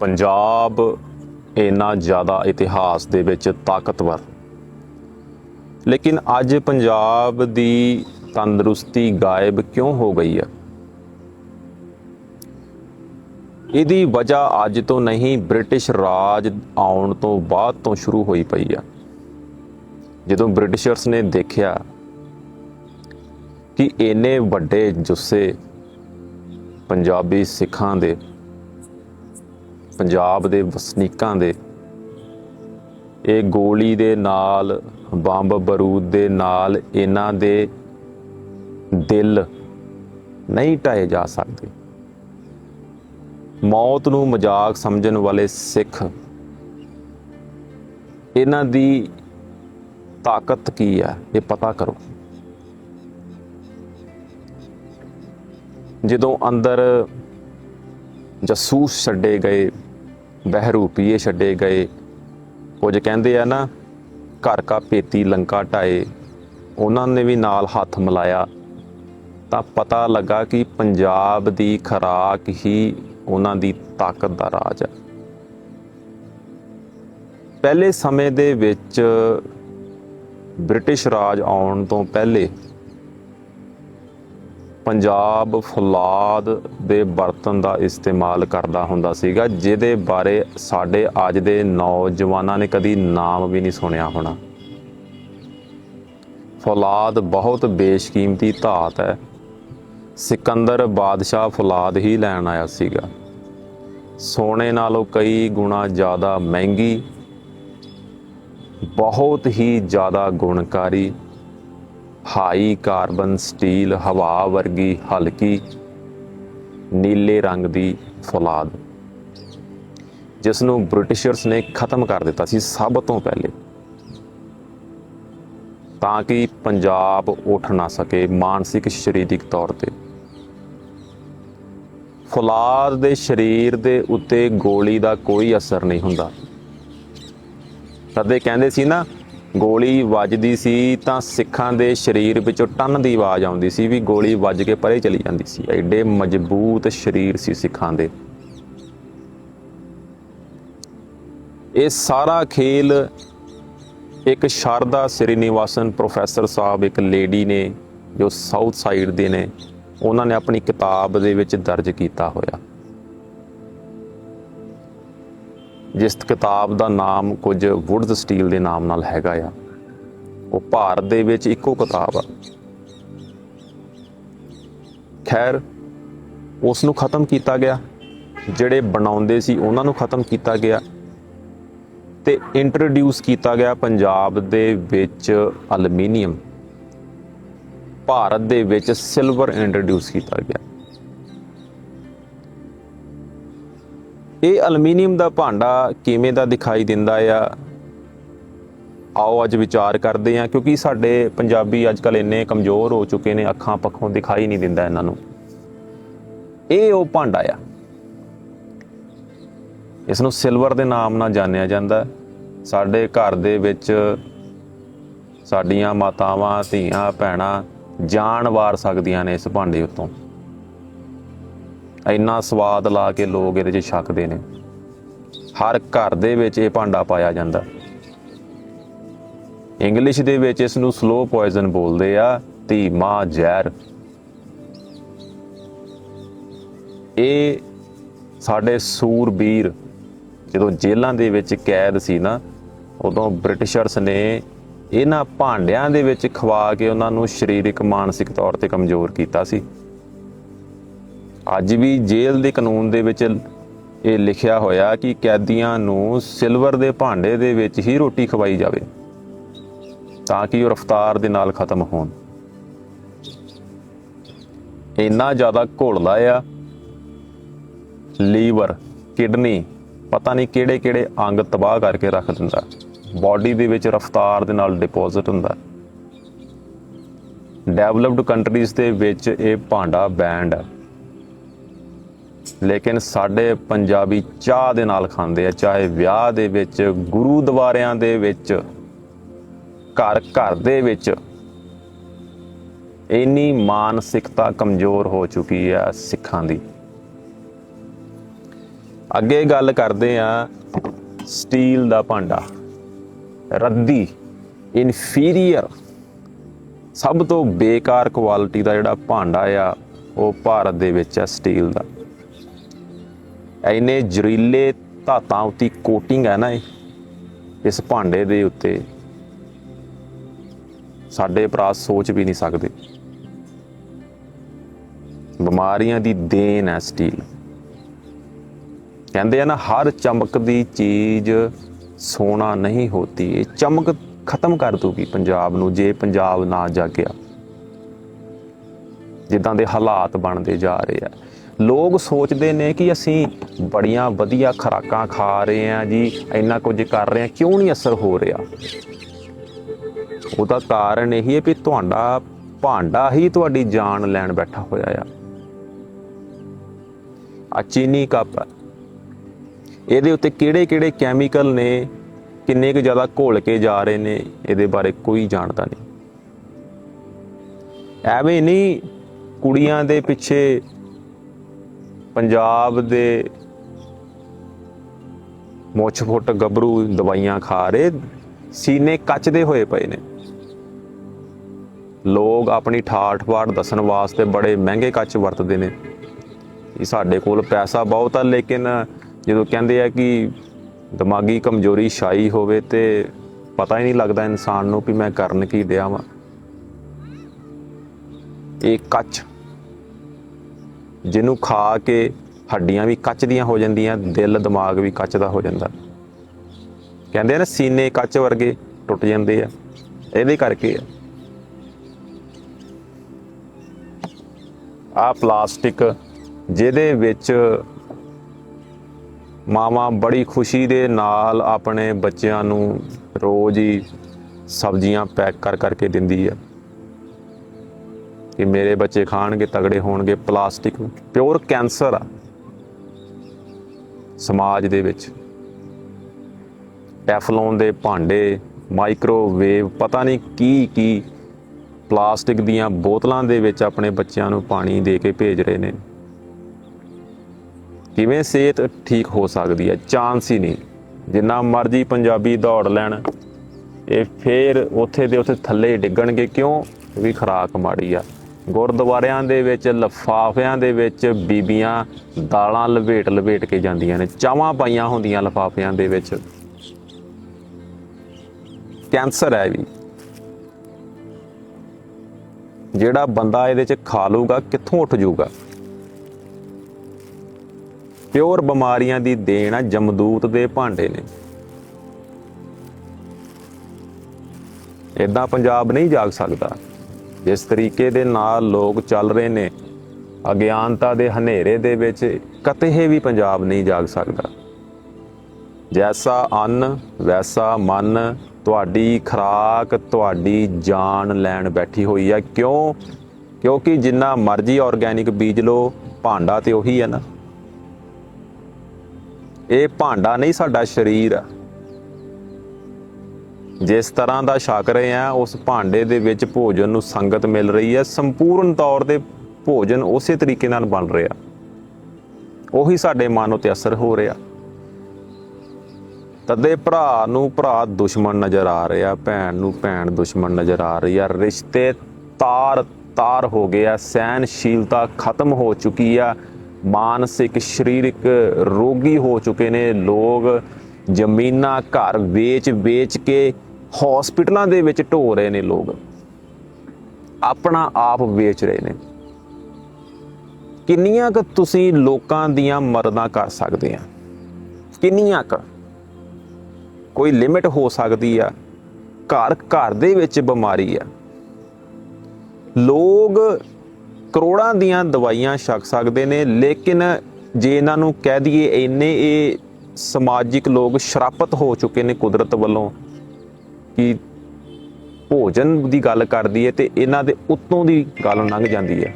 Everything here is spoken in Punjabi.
ਪੰਜਾਬ ਇੰਨਾ ਜ਼ਿਆਦਾ ਇਤਿਹਾਸ ਦੇ ਵਿੱਚ ਤਾਕਤਵਰ। ਲੇਕਿਨ ਅੱਜ ਪੰਜਾਬ ਦੀ ਤੰਦਰੁਸਤੀ ਗਾਇਬ ਕਿਉਂ ਹੋ ਗਈ ਹੈ? ਇਹਦੀ ਵਜ੍ਹਾ ਅੱਜ ਤੋਂ ਨਹੀਂ, ਬ੍ਰਿਟਿਸ਼ ਰਾਜ ਆਉਣ ਤੋਂ ਬਾਅਦ ਤੋਂ ਸ਼ੁਰੂ ਹੋਈ ਪਈ ਆ। ਜਦੋਂ ਬ੍ਰਿਟਿਸ਼ਰਸ ਨੇ ਦੇਖਿਆ ਕਿ ਇੰਨੇ ਵੱਡੇ ਜੁੱਸੇ ਪੰਜਾਬੀ ਸਿੱਖਾਂ ਦੇ ਪੰਜਾਬ ਦੇ ਵਸਨੀਕਾਂ ਦੇ। ਇਹ ਗੋਲੀ ਦੇ ਨਾਲ, ਬੰਬ ਬਰੂਦ ਦੇ ਨਾਲ ਇਹਨਾਂ ਦੇ ਦਿਲ ਨਹੀਂ ਢਾਏ ਜਾ ਸਕਦੇ। ਮੌਤ ਨੂੰ ਮਜ਼ਾਕ ਸਮਝਣ ਵਾਲੇ ਸਿੱਖ, ਇਹਨਾਂ ਦੀ ਤਾਕਤ ਕੀ ਹੈ, ਇਹ ਪਤਾ ਕਰੋ। ਜਦੋਂ ਅੰਦਰ ਜਸੂਸ ਛੱਡੇ ਗਏ ਬਹਿਰੂਪੀਏ ਛੱਡੇ ਗਏ। ਕੁਝ ਕਹਿੰਦੇ ਆ ਨਾ, ਘਰ ਕਾ ਪੇਤੀ ਲੰਕਾ ਢਾਏ, ਉਹਨਾਂ ਨੇ ਵੀ ਨਾਲ ਹੱਥ ਮਿਲਾਇਆ। ਤਾਂ ਪਤਾ ਲੱਗਾ ਕਿ ਪੰਜਾਬ ਦੀ ਖਰਾਕ ਹੀ ਉਹਨਾਂ ਦੀ ਤਾਕਤ ਦਾ ਰਾਜ ਹੈ ਪਹਿਲੇ ਸਮੇਂ ਦੇ ਵਿੱਚ ਬ੍ਰਿਟਿਸ਼ ਰਾਜ ਆਉਣ ਤੋਂ ਪਹਿਲੇ ਪੰਜਾਬ ਫੁਲਾਦ ਦੇ ਬਰਤਨ ਦਾ ਇਸਤੇਮਾਲ ਕਰਦਾ ਹੁੰਦਾ ਸੀਗਾ, ਜਿਹਦੇ ਬਾਰੇ ਸਾਡੇ ਅੱਜ ਦੇ ਨੌਜਵਾਨਾਂ ਨੇ ਕਦੀ ਨਾਮ ਵੀ ਨਹੀਂ ਸੁਣਿਆ ਹੋਣਾ। ਫੁਲਾਦ ਬਹੁਤ ਬੇਸ਼ਕੀਮਤੀ ਧਾਤ ਹੈ। ਸਿਕੰਦਰ ਬਾਦਸ਼ਾਹ ਫੁਲਾਦ ਹੀ ਲੈਣ ਆਇਆ ਸੀਗਾ। ਸੋਨੇ ਨਾਲੋਂ ਕਈ ਗੁਣਾ ਜ਼ਿਆਦਾ ਮਹਿੰਗੀ, ਬਹੁਤ ਹੀ ਜ਼ਿਆਦਾ ਗੁਣਕਾਰੀ ਹਾਈ ਕਾਰਬਨ ਸਟੀਲ ਹਵਾ ਵਰਗੀ ਹਲਕੀ ਨੀਲੇ ਰੰਗ ਦੀ ਫੌਲਾਦ। ਜਿਸ ਨੂੰ ਬ੍ਰਿਟਿਸ਼ਰਸ ਨੇ ਖਤਮ ਕਰ ਦਿੱਤਾ ਸੀ ਸਭ ਤੋਂ ਪਹਿਲੇ। ਤਾਂ ਕਿ ਪੰਜਾਬ ਉੱਠ ਨਾ ਸਕੇ ਮਾਨਸਿਕ ਸਰੀਰਕ ਤੌਰ ਤੇ। ਫੌਲਾਦ ਦੇ ਸਰੀਰ ਦੇ ਉੱਤੇ ਗੋਲੀ ਦਾ ਕੋਈ ਅਸਰ ਨਹੀਂ ਹੁੰਦਾ। ਤਦੇ ਕਹਿੰਦੇ ਸੀ ਨਾ ਗੋਲੀ ਵੱਜਦੀ ਸੀ ਤਾਂ ਸਿੱਖਾਂ ਦੇ ਸਰੀਰ ਵਿੱਚੋਂ ਟੰਨ ਦੀ ਆਵਾਜ਼ ਆਉਂਦੀ ਸੀ ਵੀ ਗੋਲੀ ਵੱਜ ਕੇ ਪਰੇ ਚਲੀ ਜਾਂਦੀ ਸੀ। ਐਡੇ ਮਜ਼ਬੂਤ ਸਰੀਰ ਸੀ ਸਿੱਖਾਂ ਦੇ। ਇਹ ਸਾਰਾ ਖੇਲ ਇੱਕ ਸ਼ਾਰਦਾ ਸ੍ਰੀਨਿਵਾਸਨ ਪ੍ਰੋਫੈਸਰ ਸਾਹਿਬ, ਇੱਕ ਲੇਡੀ ਨੇ ਜੋ ਸਾਊਥ ਸਾਈਡ ਦੇ ਨੇ, ਉਹਨਾਂ ਨੇ ਆਪਣੀ ਕਿਤਾਬ ਦੇ ਵਿੱਚ ਦਰਜ ਕੀਤਾ ਹੋਇਆ। ਜਿਸ ਕਿਤਾਬ ਦਾ ਨਾਮ ਕੁਝ ਵੁੱਡਜ਼ ਸਟੀਲ ਦੇ ਨਾਮ ਨਾਲ ਹੈਗਾ ਆ, ਉਹ ਭਾਰਤ ਦੇ ਵਿੱਚ ਇੱਕੋ ਕਿਤਾਬ ਆ। ਖੈਰ ਉਸ ਨੂੰ ਖਤਮ ਕੀਤਾ ਗਿਆ, ਜਿਹੜੇ ਬਣਾਉਂਦੇ ਸੀ ਉਹਨਾਂ ਨੂੰ ਖਤਮ ਕੀਤਾ ਗਿਆ ਤੇ ਇੰਟਰੋਡਿਊਸ ਕੀਤਾ ਗਿਆ ਪੰਜਾਬ ਦੇ ਵਿੱਚ ਐਲੂਮੀਨੀਅਮ ਭਾਰਤ ਦੇ ਵਿੱਚ ਸਿਲਵਰ ਇੰਟਰੋਡਿਊਸ ਕੀਤਾ ਗਿਆ। ਇਹ ਐਲੂਮੀਨੀਅਮ ਦਾ ਭਾਂਡਾ ਕਿਵੇਂ ਦਾ ਦਿਖਾਈ ਦਿੰਦਾ ਆ? ਆਓ ਅੱਜ ਵਿਚਾਰ ਕਰਦੇ ਹਾਂ, ਕਿਉਂਕਿ ਸਾਡੇ ਪੰਜਾਬੀ ਅੱਜ ਕੱਲ ਇੰਨੇ ਕਮਜ਼ੋਰ ਹੋ ਚੁੱਕੇ ਨੇ, ਅੱਖਾਂ ਪੱਖੋਂ ਦਿਖਾਈ ਨਹੀਂ ਦਿੰਦਾ ਇਹਨਾਂ ਨੂੰ। ਇਹ ਉਹ ਭਾਂਡਾ ਆ। ਇਸ ਨੂੰ ਸਿਲਵਰ ਦੇ ਨਾਮ ਨਾਲ ਜਾਣਿਆ ਜਾਂਦਾ। ਸਾਡੇ ਘਰ ਦੇ ਵਿੱਚ ਸਾਡੀਆਂ ਮਾਤਾਵਾਂ, ਧੀਆਂ, ਭੈਣਾਂ ਜਾਨ ਵਾਰ ਸਕਦੀਆਂ ਨੇ ਇਸ ਭਾਂਡੇ ਉੱਤੋਂ। ਇੰਨਾ ਸਵਾਦ ਲਾ ਕੇ ਲੋਕ ਇਹਦੇ 'ਚ ਛਕਦੇ ਨੇ। ਹਰ ਘਰ ਦੇ ਵਿੱਚ ਇਹ ਭਾਂਡਾ ਪਾਇਆ ਜਾਂਦਾ। ਇੰਗਲਿਸ਼ ਦੇ ਵਿੱਚ ਇਸ ਨੂੰ ਸਲੋ ਪੋਇਜ਼ਨ ਬੋਲਦੇ ਆ, ਧੀ ਧੀਮਾ ਜ਼ਹਿਰ। ਇਹ ਸਾਡੇ ਸੂਰਬੀਰ ਜਦੋਂ ਜੇਲ੍ਹਾਂ ਦੇ ਵਿੱਚ ਕੈਦ ਸੀ ਨਾ, ਉਦੋਂ ਬ੍ਰਿਟਿਸ਼ਰਸ ਨੇ ਇਹਨਾਂ ਭਾਂਡਿਆਂ ਦੇ ਵਿੱਚ ਖਵਾ ਕੇ ਉਹਨਾਂ ਨੂੰ ਸਰੀਰਕ, ਮਾਨਸਿਕ ਤੌਰ ਤੇ ਕਮਜ਼ੋਰ ਕੀਤਾ ਸੀ। ਅੱਜ ਵੀ ਜੇਲ੍ਹ ਦੇ ਕਾਨੂੰਨ ਦੇ ਵਿੱਚ ਇਹ ਲਿਖਿਆ ਹੋਇਆ ਕਿ ਕੈਦੀਆਂ ਨੂੰ ਸਿਲਵਰ ਦੇ ਭਾਂਡੇ ਦੇ ਵਿੱਚ ਹੀ ਰੋਟੀ ਖਵਾਈ ਜਾਵੇ ਤਾਂ ਕਿ ਉਹ ਰਫਤਾਰ ਦੇ ਨਾਲ ਖਤਮ ਹੋਣ। ਇੰਨਾ ਜ਼ਿਆਦਾ ਘੋਲਦਾ ਆ, ਲੀਵਰ, ਕਿਡਨੀ, ਪਤਾ ਨਹੀਂ ਕਿਹੜੇ ਕਿਹੜੇ ਅੰਗ ਤਬਾਹ ਕਰਕੇ ਰੱਖ ਦਿੰਦਾ। ਬਾਡੀ ਦੇ ਵਿੱਚ ਰਫਤਾਰ ਦੇ ਨਾਲ ਡਿਪੋਜ਼ਿਟ ਹੁੰਦਾ। ਡੈਵਲਪਡ ਕੰਟਰੀਜ਼ ਦੇ ਵਿੱਚ ਇਹ ਭਾਂਡਾ ਬੈਂਡ ਹੈ ਲੇਕਿਨ ਸਾਡੇ ਪੰਜਾਬੀ ਚਾਹ ਦੇ ਨਾਲ ਖਾਂਦੇ ਆ, ਚਾਹੇ ਵਿਆਹ ਦੇ ਵਿੱਚ, ਗੁਰੂਦੁਆਰਿਆਂ ਦੇ ਵਿੱਚ, ਘਰ ਘਰ ਦੇ ਵਿੱਚ। ਇੰਨੀ ਮਾਨਸਿਕਤਾ ਕਮਜ਼ੋਰ ਹੋ ਚੁੱਕੀ ਹੈ ਸਿੱਖਾਂ ਦੀ। ਅੱਗੇ ਗੱਲ ਕਰਦੇ ਆ ਸਟੀਲ ਦਾ ਭਾਂਡਾ। ਰੱਦੀ ਇਨਫੀਰੀਅਰ ਸਭ ਤੋਂ ਬੇਕਾਰ ਕੁਆਲਿਟੀ ਦਾ ਜਿਹੜਾ ਭਾਂਡਾ ਆ, ਉਹ ਭਾਰਤ ਦੇ ਵਿੱਚ ਆ ਸਟੀਲ ਦਾ। ਐਨੇ ਜ਼ਰੀਲੇ ਧਾਤਾਂ ਉਤੇ ਕੋਟਿੰਗ ਹੈ ਨਾ ਇਹ, ਇਸ ਭਾਂਡੇ ਦੇ ਉੱਤੇ। ਸਾਡੇ ਭਰਾ ਸੋਚ ਵੀ ਨਹੀਂ ਸਕਦੇ। ਬਿਮਾਰੀਆਂ ਦੀ ਦੇਨ ਹੈ ਸਟੀਲ ਕਹਿੰਦੇ ਆ ਨਾ, ਹਰ ਚਮਕਦੀ ਚੀਜ਼ ਸੋਨਾ ਨਹੀਂ ਹੋਤੀ। ਇਹ ਚਮਕ ਖਤਮ ਕਰ ਦੂਗੀ ਪੰਜਾਬ ਨੂੰ, ਜੇ ਪੰਜਾਬ ਨਾ ਜਾਗਿਆ। ਜਿੱਦਾਂ ਦੇ ਹਾਲਾਤ ਬਣਦੇ ਜਾ ਰਹੇ ਆ। ਲੋਕ ਸੋਚਦੇ ਨੇ ਕਿ ਅਸੀਂ ਬੜੀਆਂ ਵਧੀਆ ਖੁਰਾਕਾਂ ਖਾ ਰਹੇ ਆ ਜੀ, ਇੰਨਾ ਕੁਝ ਕਰ ਰਹੇ ਆ ਕਿਉਂ ਨਹੀਂ ਅਸਰ ਹੋ ਰਿਹਾ? ਉਹਦਾ ਕਾਰਨ ਇਹੀ ਹੈ ਵੀ ਤੁਹਾਡਾ ਭਾਂਡਾ ਹੀ ਤੁਹਾਡੀ ਜਾਨ ਲੈਣ ਬੈਠਾ ਹੋਇਆ ਆ। ਆ ਚੀਨੀ ਕੱਪ ਇਹਦੇ ਉੱਤੇ ਕਿਹੜੇ ਕਿਹੜੇ ਕੈਮੀਕਲ ਨੇ, ਕਿੰਨੇ ਕੁ ਜ਼ਿਆਦਾ ਘੋਲ ਕੇ ਜਾ ਰਹੇ ਨੇ, ਇਹਦੇ ਬਾਰੇ ਕੋਈ ਜਾਣਦਾ ਨਹੀਂ। ਐਵੇਂ ਨਹੀਂ ਕੁੜੀਆਂ ਦੇ ਪਿੱਛੇ ਪੰਜਾਬ ਦੇ ਮੁੱਛ ਫੁੱਟ ਗੱਭਰੂ ਦਵਾਈਆਂ ਖਾ ਰਹੇ ਸੀਨੇ ਕੱਚਦੇ ਹੋਏ ਪਏ ਨੇ। ਲੋਕ ਆਪਣੀ ਠਾਠ ਬਾਠ ਦੱਸਣ ਵਾਸਤੇ ਬੜੇ ਮਹਿੰਗੇ ਕੱਚ ਵਰਤਦੇ ਨੇ। ਕਿ ਸਾਡੇ ਕੋਲ ਪੈਸਾ ਬਹੁਤ ਆ, ਲੇਕਿਨ ਜਦੋਂ ਕਹਿੰਦੇ ਆ ਕਿ ਦਿਮਾਗੀ ਕਮਜ਼ੋਰੀ ਛਾਈ ਹੋਵੇ ਤੇ ਪਤਾ ਹੀ ਨਹੀਂ ਲੱਗਦਾ ਇਨਸਾਨ ਨੂੰ ਕਿ ਮੈਂ ਕਰਨ ਕੀ ਡਿਆ ਵਾਂ। ਇਹ ਕੱਚ ਜਿਹਨੂੰ ਖਾ ਕੇ ਹੱਡੀਆਂ ਵੀ ਕੱਚ ਦੀਆਂ ਹੋ ਜਾਂਦੀਆਂ, ਦਿਲ, ਦਿਮਾਗ ਵੀ ਕੱਚ ਦਾ ਹੋ ਜਾਂਦਾ। ਕਹਿੰਦੇ ਆ ਨਾ, ਸੀਨੇ ਕੱਚ ਵਰਗੇ ਟੁੱਟ ਜਾਂਦੇ ਆ। ਇਹਦੇ ਕਰਕੇ ਆ। ਆ ਪਲਾਸਟਿਕ ਜਿਹਦੇ ਵਿੱਚ ਮਾਵਾਂ ਬੜੀ ਖੁਸ਼ੀ ਦੇ ਨਾਲ ਆਪਣੇ ਬੱਚਿਆਂ ਨੂੰ ਰੋਜ਼ ਹੀ ਸਬਜ਼ੀਆਂ ਪੈਕ ਕਰ ਕਰਕੇ ਦਿੰਦੀ ਆ। ਕਿ ਮੇਰੇ ਬੱਚੇ ਖਾਣਗੇ, ਤਗੜੇ ਹੋਣਗੇ, ਪਲਾਸਟਿਕ, ਪਿਓਰ ਕੈਂਸਰ ਆ ਸਮਾਜ ਦੇ ਵਿੱਚ। ਟੈਫਲੋਨ ਦੇ ਭਾਂਡੇ, ਮਾਈਕ੍ਰੋਵੇਵ, ਪਤਾ ਨਹੀਂ ਕੀ ਕੀ ਪਲਾਸਟਿਕ ਦੀਆਂ ਬੋਤਲਾਂ ਦੇ ਵਿੱਚ ਆਪਣੇ ਬੱਚਿਆਂ ਨੂੰ ਪਾਣੀ ਦੇ ਕੇ ਭੇਜ ਰਹੇ ਨੇ। ਕਿਵੇਂ ਸਿਹਤ ਠੀਕ ਹੋ ਸਕਦੀ ਹੈ? ਚਾਂਸ ਹੀ ਨਹੀਂ। ਜਿੰਨਾ ਮਰਜ਼ੀ ਪੰਜਾਬੀ ਦੌੜ ਲੈਣ, ਇਹ ਫੇਰ ਉੱਥੇ ਦੇ ਉੱਥੇ ਥੱਲੇ ਡਿੱਗਣਗੇ, ਕਿਉਂ? ਵੀ ਖਰਾਕ ਮਾੜੀ ਆ। ਗੁਰਦੁਆਰਿਆਂ ਦੇ ਵਿੱਚ, ਲਫਾਫਿਆਂ ਦੇ ਵਿੱਚ ਬੀਬੀਆਂ ਦਾਲਾਂ ਲਵੇਟ ਲਵੇਟ ਕੇ ਜਾਂਦੀਆਂ ਨੇ, ਚਾਵਾਂ ਪਾਈਆਂ ਹੁੰਦੀਆਂ ਲਫਾਫਿਆਂ ਦੇ ਵਿੱਚ। ਕੈਂਸਰ ਹੈ ਵੀ। ਜਿਹੜਾ ਬੰਦਾ ਇਹਦੇ ਚ ਖਾ ਲੂਗਾ, ਕਿੱਥੋਂ ਉੱਠ ਜਾਊਗਾ ਪਿਓਰ ਬਿਮਾਰੀਆਂ ਦੀ ਦੇਣ ਆ ਜਮਦੂਤ ਦੇ ਭਾਂਡੇ ਨੇ। ਇਦਾਂ ਪੰਜਾਬ ਨਹੀਂ ਜਾਗ ਸਕਦਾ। ਜਿਸ ਤਰੀਕੇ ਦੇ ਨਾਲ ਲੋਕ ਚੱਲ ਰਹੇ ਨੇ, ਅਗਿਆਨਤਾ ਦੇ ਹਨੇਰੇ ਦੇ ਵਿੱਚ ਕਤਹਿ ਵੀ ਪੰਜਾਬ ਨਹੀਂ ਜਾਗ ਸਕਦਾ। ਜੈਸਾ ਅੰਨ, ਵੈਸਾ ਮਨ, ਤੁਹਾਡੀ ਖਰਾਕ, ਤੁਹਾਡੀ ਜਾਨ ਲੈਣ ਬੈਠੀ ਹੋਈ ਹੈ ਕਿਉਂ? ਕਿਉਂਕਿ ਜਿੰਨਾ ਮਰਜ਼ੀ ਆਰਗੈਨਿਕ ਬੀਜ ਲਓ, ਭਾਂਡਾ ਤੇ ਉਹੀ ਹੈ ਨਾ। ਇਹ ਭਾਂਡਾ ਨਹੀਂ, ਸਾਡਾ ਸਰੀਰ ਆ। ਜਿਸ ਤਰ੍ਹਾਂ ਦਾ ਛਕ ਰਹੇ ਆ, ਉਸ ਭਾਂਡੇ ਦੇ ਵਿੱਚ ਭੋਜਨ ਨੂੰ ਸੰਗਤ ਮਿਲ ਰਹੀ ਹੈ। ਸੰਪੂਰਨ ਤੌਰ ਤੇ ਭੋਜਨ ਉਸੇ ਤਰੀਕੇ ਨਾਲ ਬਣ ਰਿਹਾ। ਉਹੀ ਸਾਡੇ ਮਨ ਉਤੇ ਅਸਰ ਹੋ ਰਿਹਾ। ਤਦੇ ਭਰਾ ਨੂੰ ਭਰਾ ਦੁਸ਼ਮਣ ਨਜ਼ਰ ਆ ਰਿਹਾ, ਭੈਣ ਨੂੰ ਭੈਣ ਦੁਸ਼ਮਣ ਨਜ਼ਰ ਆ ਰਹੀ ਆ। ਰਿਸ਼ਤੇ ਤਾਰ ਤਾਰ ਹੋ ਗਏ ਆ ਸਹਿਨਸ਼ੀਲਤਾ ਖਤਮ ਹੋ ਚੁੱਕੀ ਆ। ਮਾਨਸਿਕ, ਸਰੀਰਕ ਰੋਗੀ ਹੋ ਚੁੱਕੇ ਨੇ। ਲੋਕ ਜ਼ਮੀਨਾਂ ਘਰ ਵੇਚ ਵੇਚ ਕੇ ਹਸਪੀਟਲਾਂ ਦੇ ਵਿੱਚ ਢੋ ਰਹੇ ਨੇ ਲੋਕ। ਆਪਣਾ ਆਪ ਵੇਚ ਰਹੇ ਨੇ। ਕਿੰਨੀਆਂ ਕੁ ਤੁਸੀਂ ਲੋਕਾਂ ਦੀਆਂ ਮਰਦਾਂ ਕਰ ਸਕਦੇ ਆ? ਕਿੰਨੀਆਂ ਕੁ? ਕੋਈ ਲਿਮਿਟ ਹੋ ਸਕਦੀ ਆ? ਘਰ ਘਰ ਦੇ ਵਿੱਚ ਬਿਮਾਰੀ ਆ। ਲੋਕ ਕਰੋੜਾਂ ਦੀਆਂ ਦਵਾਈਆਂ ਛਕ ਸਕਦੇ ਨੇ, ਲੇਕਿਨ ਜੇ ਇਹਨਾਂ ਨੂੰ ਕਹਿ ਦਈਏ ਇੰਨੇ ਇਹ ਸਮਾਜਿਕ ਲੋਕ ਸ਼ਰਾਪਤ ਹੋ ਚੁੱਕੇ ਨੇ ਕੁਦਰਤ ਵੱਲੋਂ ਕਿ ਭੋਜਨ ਦੀ ਗੱਲ ਕਰਦੀ ਹੈ ਤੇ ਇਹਨਾਂ ਦੇ ਉੱਤੋਂ ਦੀ ਗੱਲ ਲੰਘ ਜਾਂਦੀ ਹੈ